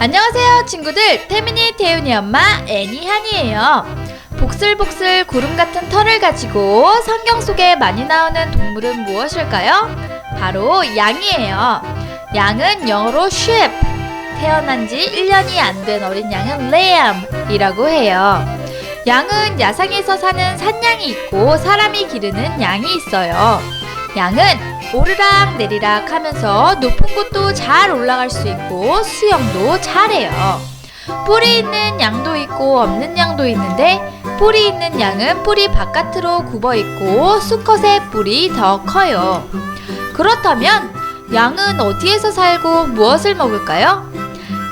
안녕하세요 친구들. 태민이 태윤이 엄마 애니한이에요. 복슬복슬 구름 같은 털을 가지고 성경 속에 많이 나오는 동물은 무엇일까요? 바로 양이에요. 양은 영어로 sheep. 태어난 지 1년이 안 된 어린 양은 lamb이라고 해요 양은 야상에서 사는 산양이 있고 사람이 기르는 양이 있어요 양은 오르락 내리락 하면서 높은 곳도 잘 올라갈 수 있고 수영도 잘해요. 뿔이 있는 양도 있고 없는 양도 있는데 뿔이 있는 양은 뿔이 바깥으로 굽어 있고 수컷의 뿔이 더 커요. 그렇다면 양은 어디에서 살고 무엇을 먹을까요?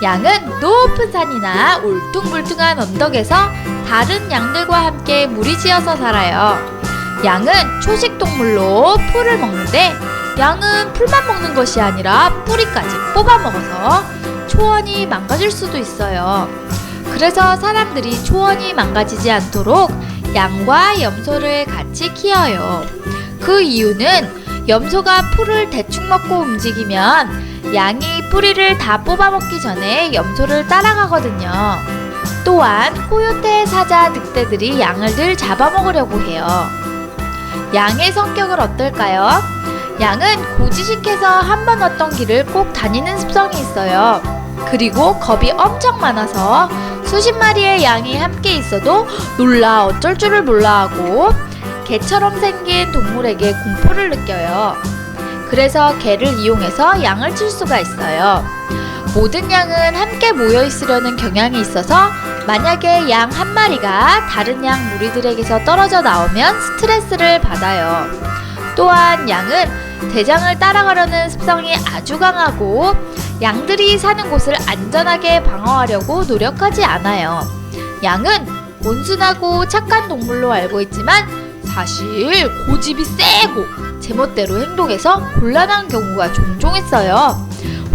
양은 높은 산이나 울퉁불퉁한 언덕에서 다른 양들과 함께 무리지어서 살아요. 양은 초식 동물로 풀을 먹는데 양은 풀만 먹는 것이 아니라 뿌리까지 뽑아 먹어서 초원이 망가질 수도 있어요. 그래서 사람들이 초원이 망가지지 않도록 양과 염소를 같이 키워요. 그 이유는 염소가 풀을 대충 먹고 움직이면 양이 뿌리를 다 뽑아 먹기 전에 염소를 따라가거든요. 또한 코요테 사자 늑대들이 양을 늘 잡아먹으려고 해요. 양의 성격을 어떨까요? 양은 고지식해서 한 번 왔던 길을 꼭 다니는 습성이 있어요. 그리고 겁이 엄청 많아서 수십 마리의 양이 함께 있어도 놀라 어쩔 줄을 몰라 하고 개처럼 생긴 동물에게 공포를 느껴요. 그래서 개를 이용해서 양을 칠 수가 있어요. 모든 양은 함께 모여 있으려는 경향이 있어서 만약에 양 한 마리가 다른 양 무리들에게서 떨어져 나오면 스트레스를 받아요. 또한 양은 대장을 따라가려는 습성이 아주 강하고 양들이 사는 곳을 안전하게 방어하려고 노력하지 않아요. 양은 온순하고 착한 동물로 알고 있지만 사실 고집이 세고 제멋대로 행동해서 곤란한 경우가 종종 있어요.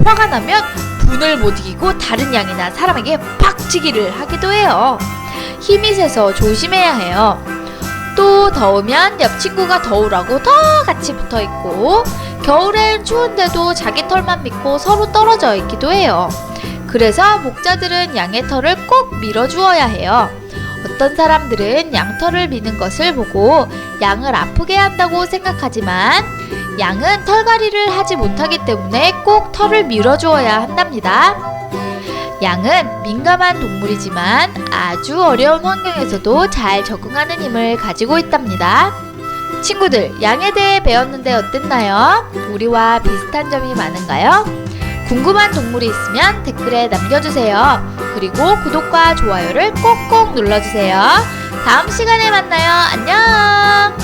화가 나면 분을 못 이기고 다른 양이나 사람에게 팍치기를 하기도 해요. 힘이 세서 조심해야 해요. 또 더우면 옆 친구가 더우라고 더 같이 붙어 있고 겨울엔 추운데도 자기 털만 믿고 서로 떨어져 있기도 해요. 그래서 목자들은 양의 털을 꼭 밀어주어야 해요. 어떤 사람들은 양털을 미는 것을 보고 양을 아프게 한다고 생각하지만 양은 털갈이를 하지 못하기 때문에 꼭 털을 밀어주어야 한답니다. 양은 민감한 동물이지만 아주 어려운 환경에서도 잘 적응하는 힘을 가지고 있답니다. 친구들, 양에 대해 배웠는데 어땠나요? 우리와 비슷한 점이 많은가요? 궁금한 동물이 있으면 댓글에 남겨주세요. 그리고 구독과 좋아요를 꼭꼭 눌러주세요. 다음 시간에 만나요. 안녕!